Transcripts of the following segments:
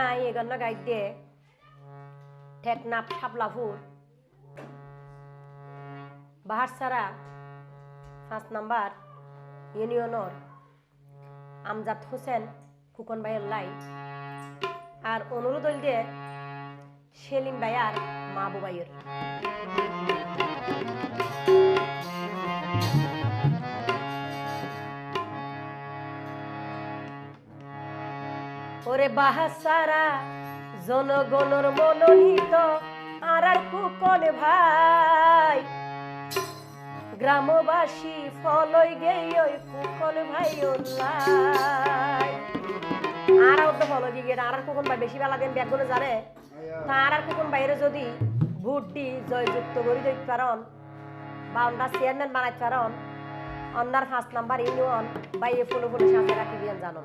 I এগন্ন guide দিয়ে টেকনাপ শাপলাপুর বাহারসারা পাঁচ number ইউনিয়নর আমজাদ হোসেন ফুকন ভাইয়ের লাই। আর অনুরোধ হইল দিয়ে সেলিম ভাই আর মাবু ওরে বাহাসারা জনগণর মনোনীত আর আর কুকন ভাই। গ্রামবাসী ফলই গেই ওই কুকন ভাই আর তো ফলো গিয়ে আর আর কুকন ভাই বেশি বেলা দিন ব্যাগগুলো জানে তা আর আর কুকন বাইরে যদি ভোট দি জয়যুক্ত করে দিতে পারন বা অন্যার চেয়ারম্যান বানাইতে পারন, অন্যার পাঁচ নাম্বার ইউনিয়ন বাইরে ফুলো ফুলো সাথে রাখি দিয়েন জানন।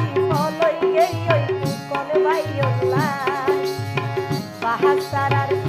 বাহাসারার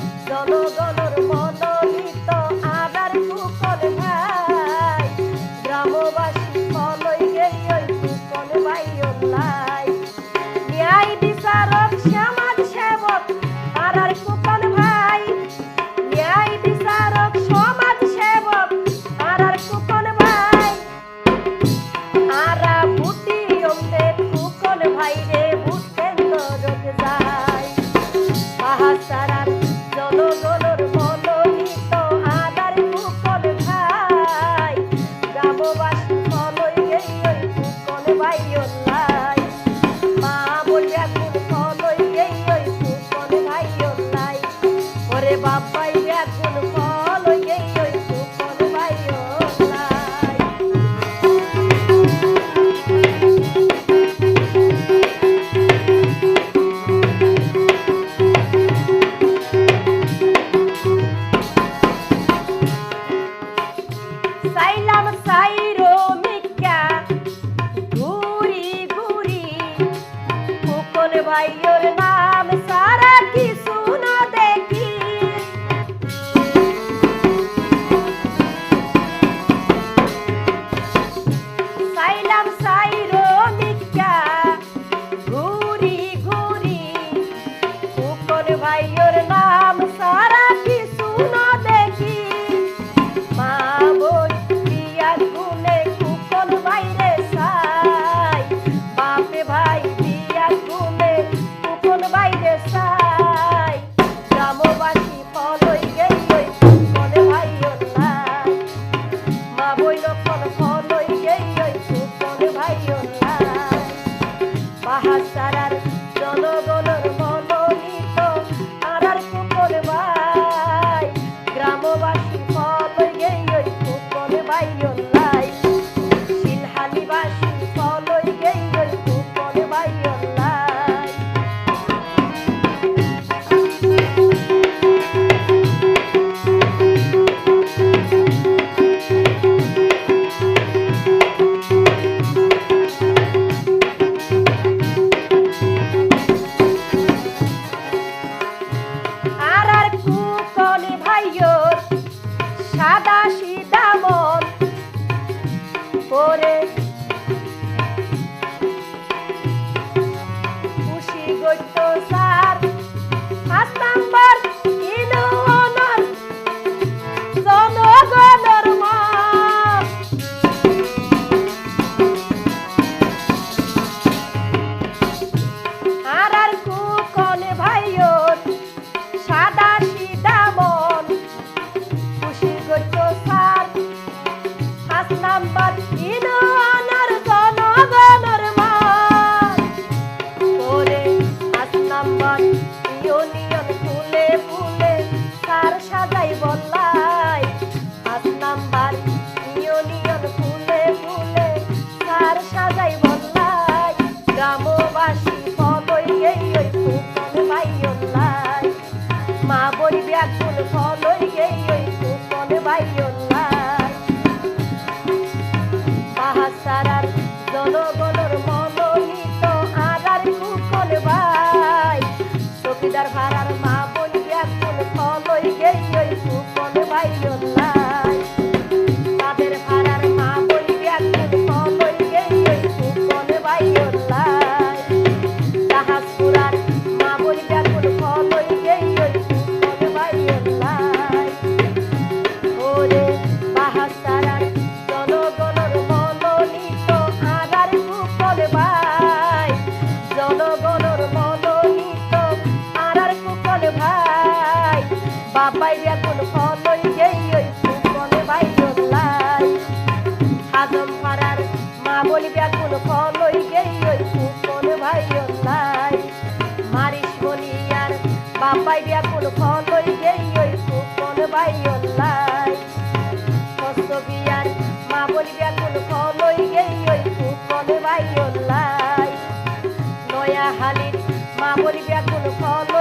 সাইলাম সাইরো করে মা বলি ব্যাকুল ফলই গেই ওই কুকল ভাই জল্লাই মারিস বলিয়ার বাবাই ব্যাকুল ফলই গেই ওই কুকল ভাই জল্লাই কষ্ট বিয়ার মা বলি ব্যাকুল ফলই গেই ওই কুকল ভাই জল্লাই নয়া হালির মা বলি ব্যাকুল ফলই